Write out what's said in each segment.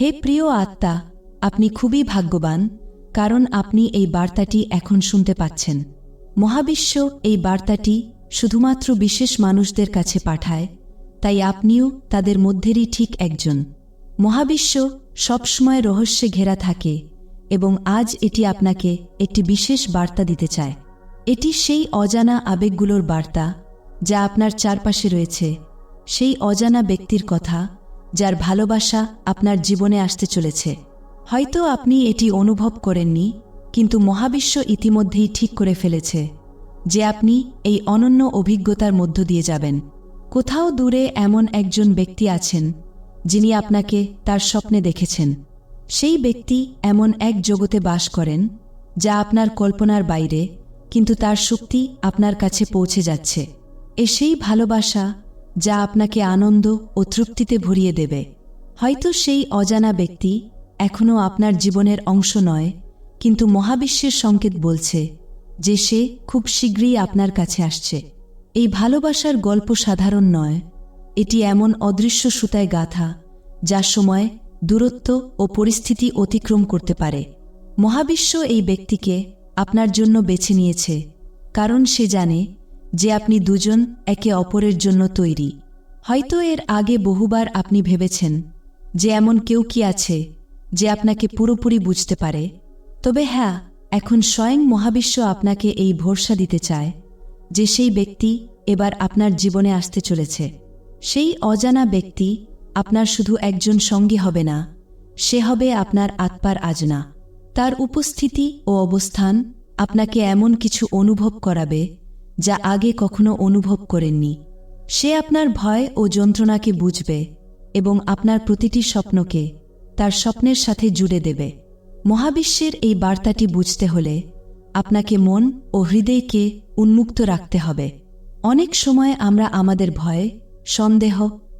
হে প্রিয় আত্মা, আপনি খুবই ভাগ্যবান, কারণ আপনি এই বার্তাটি এখন শুনতে পাচ্ছেন। মহাবিশ্ব এই বার্তাটি শুধুমাত্র বিশেষ মানুষদের কাছে পাঠায়, তাই আপনিও তাদের মধ্যেরই ঠিক একজন। মহাবিশ্ব সবসময় রহস্যে ঘেরা থাকে এবং আজ এটি আপনাকে একটি বিশেষ বার্তা দিতে চায়। এটি সেই অজানা আবেগগুলোর বার্তা যা আপনার চারপাশে রয়েছে, সেই অজানা ব্যক্তির কথা যার ভালোবাসা আপনার জীবনে আসতে চলেছে। হয়তো আপনি এটি অনুভব করেননি, কিন্তু মহাবিশ্ব ইতিমধ্যেই ঠিক করে ফেলেছে যে আপনি এই অনন্য অভিজ্ঞতার মধ্য দিয়ে যাবেন। কোথাও দূরে এমন একজন ব্যক্তি আছেন, যিনি আপনাকে তার স্বপ্নে দেখেছেন। সেই ব্যক্তি এমন এক জগতে বাস করেন, যা আপনার কল্পনার বাইরে, কিন্তু তার শক্তি আপনার কাছে পৌঁছে যাচ্ছে। এ সেই ভালোবাসা যা আপনাকে আনন্দ ও তৃপ্তিতে ভরিয়ে দেবে। হয়তো সেই অজানা ব্যক্তি এখনও আপনার জীবনের অংশ নয়, কিন্তু মহাবিশ্বের সংকেত বলছে যে সে খুব শীঘ্রই আপনার কাছে আসছে। এই ভালোবাসার গল্প সাধারণ নয়, এটি এমন অদৃশ্য সুতায় গাথা যা সময়, দূরত্ব ও পরিস্থিতি অতিক্রম করতে পারে। মহাবিশ্ব এই ব্যক্তিকে আপনার জন্য বেছে নিয়েছে, কারণ সে জানে যে আপনি দুজন একে অপরের জন্য তৈরি। হয়তো এর আগে বহুবার আপনি ভেবেছেন যে এমন কেউ কি আছে যে আপনাকে পুরোপুরি বুঝতে পারে। তবে হ্যাঁ এখন স্বয়ং মহাবিশ্ব আপনাকে এই ভরসা দিতে চায় যে সেই ব্যক্তি এবার আপনার জীবনে আসতে চলেছে। সেই অজানা ব্যক্তি আপনার শুধু একজন সঙ্গী হবে না, সে হবে আপনার আত্মার আজনা। তার উপস্থিতি ও অবস্থান আপনাকে এমন কিছু অনুভব করাবে যা আগে কখনো অনুভব করেননি। সে আপনার ভয় ও যন্ত্রণাকে বুঝবে এবং আপনার প্রতিটি স্বপ্নকে তার স্বপ্নের সাথে জুড়ে দেবে। মহাবিশ্বের এই বার্তাটি বুঝতে হলে আপনাকে মন ও হৃদয়কে উন্মুক্ত রাখতে হবে। অনেক সময় আমরা আমাদের ভয়, সন্দেহ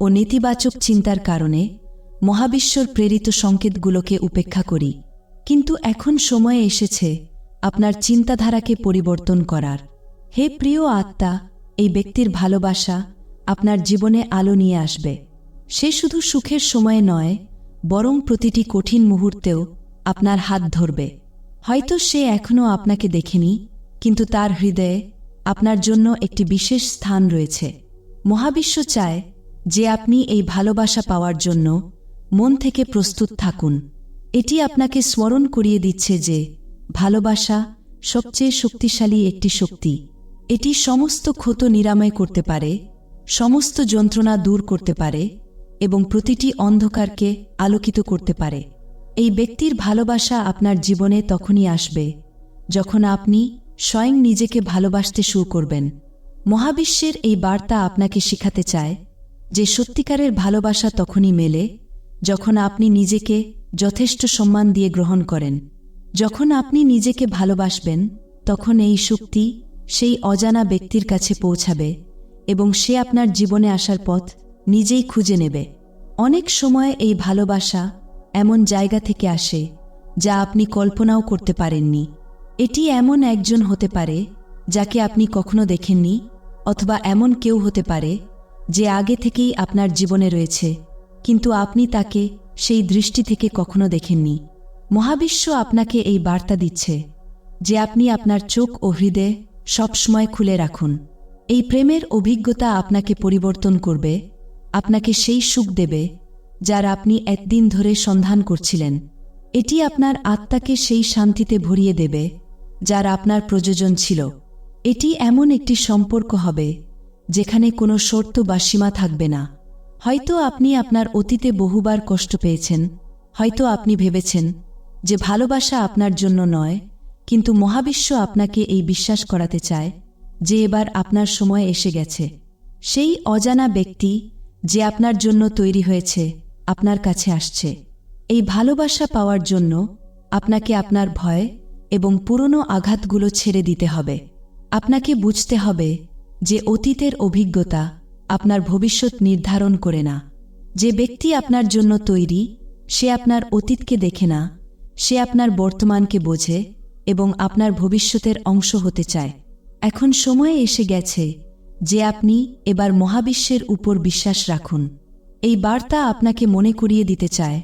ও নেতিবাচক চিন্তার কারণে মহাবিশ্বর প্রেরিত সংকেতগুলোকে উপেক্ষা করি। কিন্তু এখন সময় এসেছে আপনার চিন্তাধারাকে পরিবর্তন করার। হে প্রিয় আত্মা, এই ব্যক্তির ভালোবাসা আপনার জীবনে আলো নিয়ে আসবে। সে শুধু সুখের সময়ে নয়, বরং প্রতিটি কঠিন মুহূর্তেও আপনার হাত ধরবে। হয়তো সে এখনও আপনাকে দেখেনি, কিন্তু তার হৃদয়ে আপনার জন্য একটি বিশেষ স্থান রয়েছে। মহাবিশ্ব চায় যে আপনি এই ভালোবাসা পাওয়ার জন্য মন থেকে প্রস্তুত থাকুন। এটি আপনাকে স্মরণ করিয়ে দিচ্ছে যে ভালোবাসা সবচেয়ে শক্তিশালী একটি শক্তি। এটি সমস্ত ক্ষত নিরাময় করতে পারে, সমস্ত যন্ত্রণা দূর করতে পারে এবং প্রতিটি অন্ধকারকে আলোকিত করতে পারে। এই ব্যক্তির ভালোবাসা আপনার জীবনে তখনই আসবে যখন আপনি স্বয়ং নিজেকে ভালোবাসতে শুরু করবেন। মহাবিশ্বের এই বার্তা আপনাকে শিখাতে চায় যে সত্যিকারের ভালোবাসা তখনই মেলে যখন আপনি নিজেকে যথেষ্ট সম্মান দিয়ে গ্রহণ করেন। যখন আপনি নিজেকে ভালোবাসবেন, তখন এই শক্তি সেই অজানা ব্যক্তির কাছে পৌঁছাবে এবং সে আপনার জীবনে আসার পথ নিজেই খুঁজে নেবে। অনেক সময় এই ভালোবাসা এমন জায়গা থেকে আসে যা আপনি কল্পনাও করতে পারেননি। এটি এমন একজন হতে পারে যাকে আপনি কখনো দেখেননি অথবা এমন কেউ হতে পারে যে আগে থেকেই আপনার জীবনে রয়েছে, কিন্তু আপনি তাকে সেই দৃষ্টি থেকে কখনো দেখেননি। মহাবিশ্ব আপনাকে এই বার্তা দিচ্ছে যে আপনি আপনার চোখ ও হৃদয় সবসময় খুলে রাখুন। এই প্রেমের অভিজ্ঞতা আপনাকে পরিবর্তন করবে, আপনাকে সেই সুখ দেবে, যার আপনি একদিন ধরে সন্ধান করছিলেন। এটি আপনার আত্মাকে সেই শান্তিতে ভরিয়ে দেবে, যার আপনার প্রয়োজন ছিল। এটি এমন একটি সম্পর্ক হবে, যেখানে কোনো শর্ত বা সীমা থাকবে না। হয়তো আপনি আপনার অতীতে বহুবার কষ্ট পেয়েছেন, হয়তো আপনি ভেবেছেন যে ভালোবাসা আপনার জন্য নয় কিন্তু মহাবিশ্ব আপনাকে এই বিশ্বাস করাতে চায় যে এবার আপনার সময় এসে গেছে। সেই অজানা ব্যক্তি যে আপনার জন্য তৈরি হয়েছে, আপনার কাছে আসছে। এই ভালোবাসা পাওয়ার জন্য আপনাকে আপনার ভয় এবং পুরনো আঘাতগুলো ছেড়ে দিতে হবে। আপনাকে বুঝতে হবে যে অতীতের অভিজ্ঞতা আপনার ভবিষ্যৎ নির্ধারণ করে না। যে ব্যক্তি আপনার জন্য তৈরি, সে আপনার অতীতকে দেখে না, সে আপনার বর্তমানকে বোঝে এবং আপনার ভবিষ্যতের অংশ হতে চায়। এখন সময়ে এসে গেছে যে আপনি এবার মহাবিশ্বের উপর বিশ্বাস রাখুন। এই বার্তা আপনাকে মনে করিয়ে দিতে চায়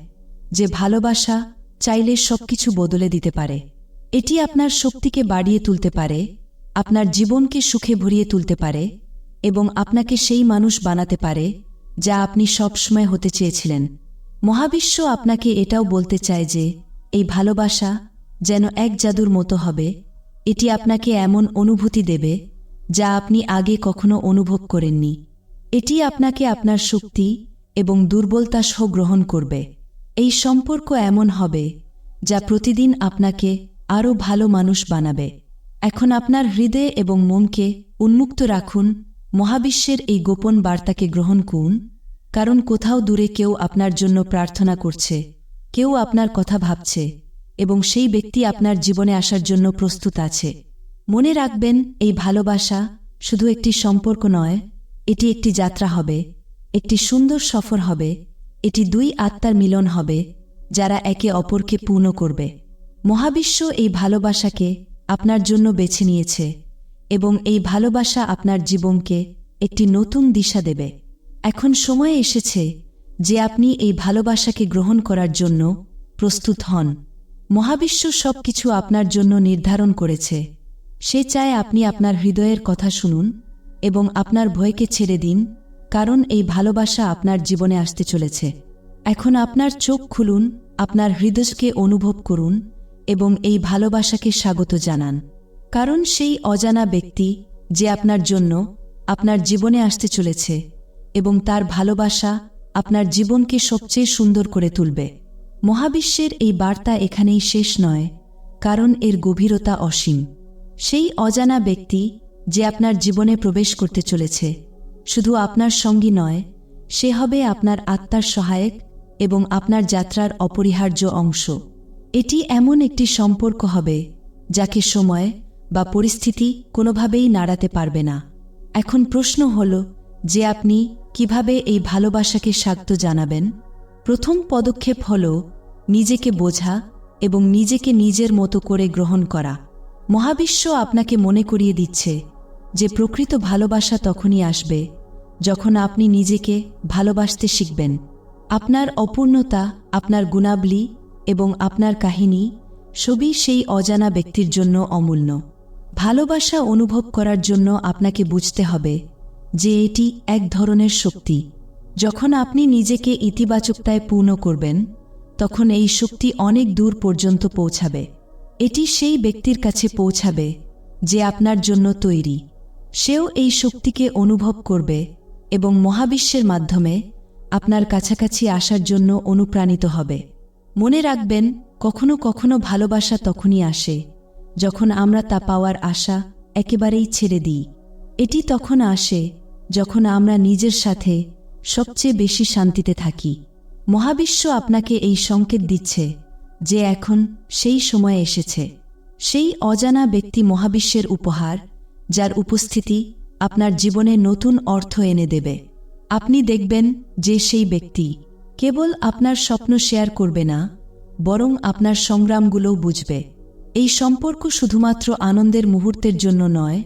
যে ভালোবাসা চাইলে সবকিছু বদলে দিতে পারে। এটি আপনার শক্তিকে বাড়িয়ে তুলতে পারে, আপনার জীবনকে সুখে ভরিয়ে তুলতে পারে এবং আপনাকে সেই মানুষ বানাতে পারে যা আপনি সবসময় হতে চেয়েছিলেন। মহাবিশ্ব আপনাকে এটাও বলতে চায় যে, এই ভালোবাসা যেন এক জাদুর মতো হবে, এটি আপনাকে এমন অনুভূতি দেবে, যা আপনি আগে কখনো অনুভব করেননি। এটি আপনাকে আপনার শক্তি এবং দুর্বলতা সহ গ্রহণ করবে। এই সম্পর্ক এমন হবে, যা প্রতিদিন আপনাকে আরও ভালো মানুষ বানাবে। এখন আপনার হৃদয় এবং মনকে উন্মুক্ত রাখুন, মহাবিশ্বের এই গোপন বার্তাকে গ্রহণ করুন, কারণ কোথাও দূরে কেউ আপনার জন্য প্রার্থনা করছে, কেউ আপনার কথা ভাবছে। এবং সেই ব্যক্তি আপনার জীবনে আসার জন্য প্রস্তুত আছে। মনে রাখবেন, এই ভালোবাসা শুধু একটি সম্পর্ক নয়, এটি একটি যাত্রা হবে, একটি সুন্দর সফর হবে, এটি দুই আত্মার মিলন হবে, যারা একে অপরকে পূর্ণ করবে। মহাবিশ্ব এই ভালোবাসাকে আপনার জন্য বেছে নিয়েছে এবং এই ভালোবাসা আপনার জীবনকে একটি নতুন দিশা দেবে। এখন সময় এসেছে যে আপনি এই ভালোবাসাকে গ্রহণ করার জন্য প্রস্তুত হন। মহাবিশ্ব সব কিছু আপনার জন্য নির্ধারণ করেছে। সে চায় আপনি আপনার হৃদয়ের কথা শুনুন এবং আপনার ভয়কে ছেড়ে দিন, কারণ এই ভালোবাসা আপনার জীবনে আসতে চলেছে। এখন আপনার চোখ খুলুন, আপনার হৃদয়কে অনুভব করুন এবং এই ভালোবাসাকে স্বাগত জানান। কারণ সেই অজানা ব্যক্তি যে আপনার জন্য আপনার জীবনে আসতে চলেছে এবং তার ভালোবাসা আপনার জীবনকে সবচেয়ে সুন্দর করে তুলবে। মহাবিশ্বের এই বার্তা এখানেই শেষ নয়, কারণ এর গভীরতা অসীম। সেই অজানা ব্যক্তি যে আপনার জীবনে প্রবেশ করতে চলেছে, শুধু আপনার সঙ্গী নয়, সে হবে আপনার আত্মার সহায়ক এবং আপনার যাত্রার অপরিহার্য অংশ। এটি এমন একটি সম্পর্ক হবে, যাকে সময় বা পরিস্থিতি কোনোভাবেই নাড়াতে পারবে না। এখন প্রশ্ন হল, যে আপনি কীভাবে এই ভালোবাসাকে স্বাগত জানাবেন? প্রথম পদক্ষেপ হল নিজেকে বোঝা এবং নিজেকে নিজের মতো করে গ্রহণ করা। মহাবিশ্ব আপনাকে মনে করিয়ে দিচ্ছে যে প্রকৃত ভালোবাসা তখনই আসবে যখন আপনি নিজেকে ভালোবাসতে শিখবেন। আপনার অপূর্ণতা, আপনার গুণাবলী এবং আপনার কাহিনী সবই সেই অজানা ব্যক্তির জন্য অমূল্য। ভালোবাসা অনুভব করার জন্য আপনাকে বুঝতে হবে যে এটি এক ধরনের শক্তি। যখন আপনি নিজেকে ইতিবাচকতায় পূর্ণ করবেন, তখন এই শক্তি অনেক দূর পর্যন্ত পৌঁছাবে। এটি সেই ব্যক্তির কাছে পৌঁছাবে যে আপনার জন্য তৈরি। সেও এই শক্তিকে অনুভব করবে এবং মহাবিশ্বের মাধ্যমে আপনার কাছাকাছি আসার জন্য অনুপ্রাণিত হবে। মনে রাখবেন, কখনো কখনো ভালোবাসা তখনই আসে যখন আমরা তা পাওয়ার আশা একেবারেই ছেড়ে দিই। এটি তখন আসে যখন আমরা নিজের সাথে সবচেয়ে বেশি শান্তিতে থাকি। মহাবিশ্ব আপনাকে এই সংকেত দিচ্ছে যে এখন সেই সময় এসেছে। সেই অজানা ব্যক্তি মহাবিশ্বের উপহার, যার উপস্থিতি আপনার জীবনে নতুন অর্থ এনে দেবে। আপনি দেখবেন যে সেই ব্যক্তি কেবল আপনার স্বপ্ন শেয়ার করবে না, বরং আপনার সংগ্রামগুলোও বুঝবে। এই সম্পর্ক শুধুমাত্র আনন্দের মুহূর্তের জন্য নয়,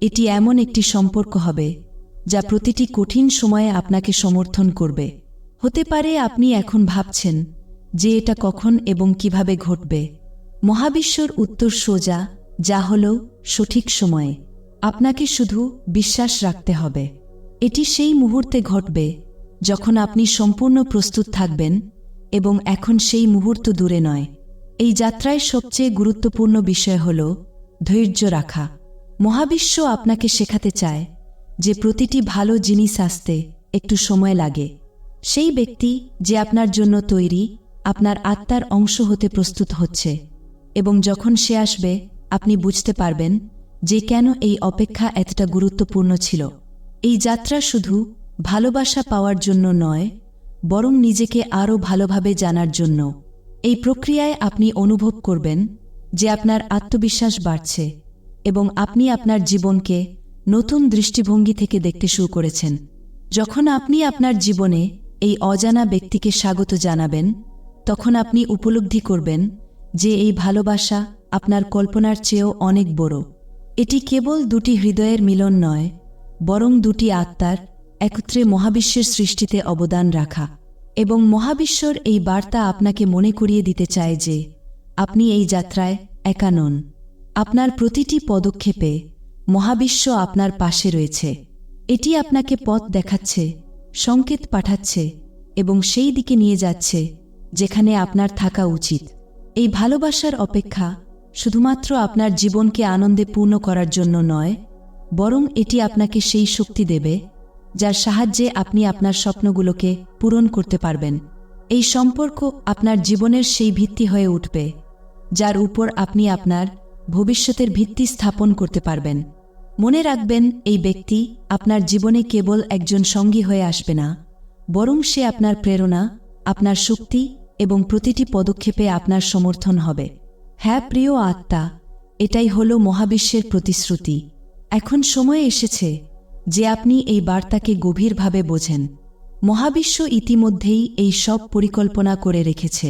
এটি এমন একটি সম্পর্ক হবে যা প্রতিটি কঠিন সময়ে আপনাকে সমর্থন করবে। হতে পারে আপনি এখন ভাবছেন যে এটা কখন এবং কীভাবে ঘটবে। মহাবিশ্বর উত্তর সোজা, যা হল সঠিক সময়ে। আপনাকে শুধু বিশ্বাস রাখতে হবে। এটি সেই মুহূর্তে ঘটবে যখন আপনি সম্পূর্ণ প্রস্তুত থাকবেন এবং এখন সেই মুহূর্ত দূরে নয়। এই যাত্রায় সবচেয়ে গুরুত্বপূর্ণ বিষয় হল ধৈর্য রাখা। মহাবিশ্ব আপনাকে শেখাতে চায় যে প্রতিটি ভালো জিনিস আসতে একটু সময় লাগে। সেই ব্যক্তি যে আপনার জন্য তৈরি, আপনার আত্মার অংশ হতে প্রস্তুত হচ্ছে এবং যখন সে আসবে, আপনি বুঝতে পারবেন যে কেন এই অপেক্ষা এতটা গুরুত্বপূর্ণ ছিল। এই যাত্রা শুধু ভালোবাসা পাওয়ার জন্য নয়, বরং নিজেকে আরও ভালোভাবে জানার জন্য। এই প্রক্রিয়ায় আপনি অনুভব করবেন যে আপনার আত্মবিশ্বাস বাড়ছে এবং আপনি আপনার জীবনকে নতুন দৃষ্টিভঙ্গি থেকে দেখতে শুরু করেছেন। যখন আপনি আপনার জীবনে এই অজানা ব্যক্তিকে স্বাগত জানাবেন, তখন আপনি উপলব্ধি করবেন যে এই ভালোবাসা আপনার কল্পনার চেয়েও অনেক বড়। এটি কেবল দুটি হৃদয়ের মিলন নয়, বরং দুটি আত্মার একত্রে মহাবিশ্বের সৃষ্টিতে অবদান রাখা। এবং মহাবিশ্বর এই বার্তা আপনাকে মনে করিয়ে দিতে চায় যে, আপনি এই যাত্রায় একা নন। আপনার প্রতিটি পদক্ষেপে মহাবিশ্ব আপনার পাশে রয়েছে। এটি আপনাকে পথ দেখাচ্ছে, সংকেত পাঠাচ্ছে এবং সেই দিকে নিয়ে যাচ্ছে, যেখানে আপনার থাকা উচিত। এই ভালোবাসার অপেক্ষা শুধুমাত্র আপনার জীবনকে আনন্দে পূর্ণ করার জন্য নয়, বরং এটি আপনাকে সেই শক্তি দেবে, যার সাহায্যে আপনি আপনার স্বপ্নগুলোকে পূরণ করতে পারবেন। এই সম্পর্ক আপনার জীবনের সেই ভিত্তি হয়ে উঠবে, যার উপর আপনি আপনার ভবিষ্যতের ভিত্তি স্থাপন করতে পারবেন। মনে রাখবেন, এই ব্যক্তি আপনার জীবনে কেবল একজন সঙ্গী হয়ে আসবে না, বরং সে আপনার প্রেরণা, আপনার শক্তি এবং প্রতিটি পদক্ষেপে আপনার সমর্থন হবে। হ্যাঁ প্রিয় আত্মা, এটাই হল মহাবিশ্বের প্রতিশ্রুতি। এখন সময় এসেছে যে আপনি এই বার্তাকে গভীরভাবে বোঝেন। মহাবিশ্ব ইতিমধ্যেই এই সব পরিকল্পনা করে রেখেছে।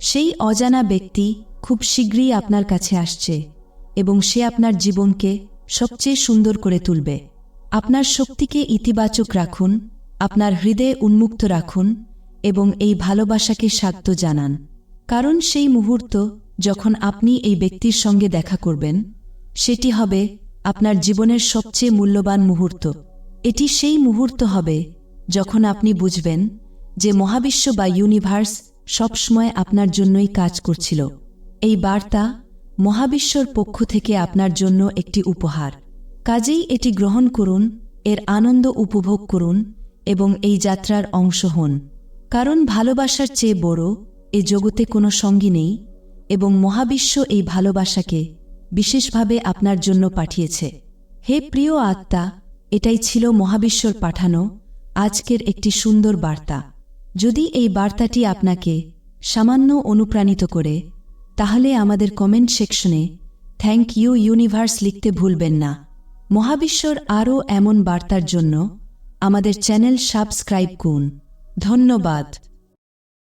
সেই অজানা ব্যক্তি খুব শীঘ্রই আপনার কাছে আসছে এবং সে আপনার জীবনকে সবচেয়ে সুন্দর করে তুলবে। আপনার শক্তিকে ইতিবাচক রাখুন, আপনার হৃদয়ে উন্মুক্ত রাখুন এবং এই ভালোবাসাকে স্বাগত জানান। কারণ সেই মুহূর্ত যখন আপনি এই ব্যক্তির সঙ্গে দেখা করবেন, সেটি হবে আপনার জীবনের সবচেয়ে মূল্যবান মুহূর্ত। এটি সেই মুহূর্ত হবে যখন আপনি বুঝবেন যে মহাবিশ্ব বা ইউনিভার্স সবসময় আপনার জন্যই কাজ করছিল। এই বার্তা মহাবিশ্বর পক্ষ থেকে আপনার জন্য একটি উপহার। কাজেই এটি গ্রহণ করুন, এর আনন্দ উপভোগ করুন এবং এই যাত্রার অংশ হন। কারণ ভালোবাসার চেয়ে বড় এ জগতে কোনো সঙ্গী নেই এবং মহাবিশ্ব এই ভালোবাসাকে বিশেষভাবে আপনার জন্য পাঠিয়েছে। হে প্রিয় আত্মা, এটাই ছিল মহাবিশ্বর পাঠানো আজকের একটি সুন্দর বার্তা। যদি এই বার্তাটি আপনাকে সামান্য অনুপ্রাণিত করে তাহলে আমাদের কমেন্ট সেকশনে থ্যাংক ইউ ইউনিভার্স লিখতে ভুলবেন না। মহাবিশ্বর আরও এমন বার্তার জন্য আমাদের চ্যানেল সাবস্ক্রাইব করুন। ধন্যবাদ।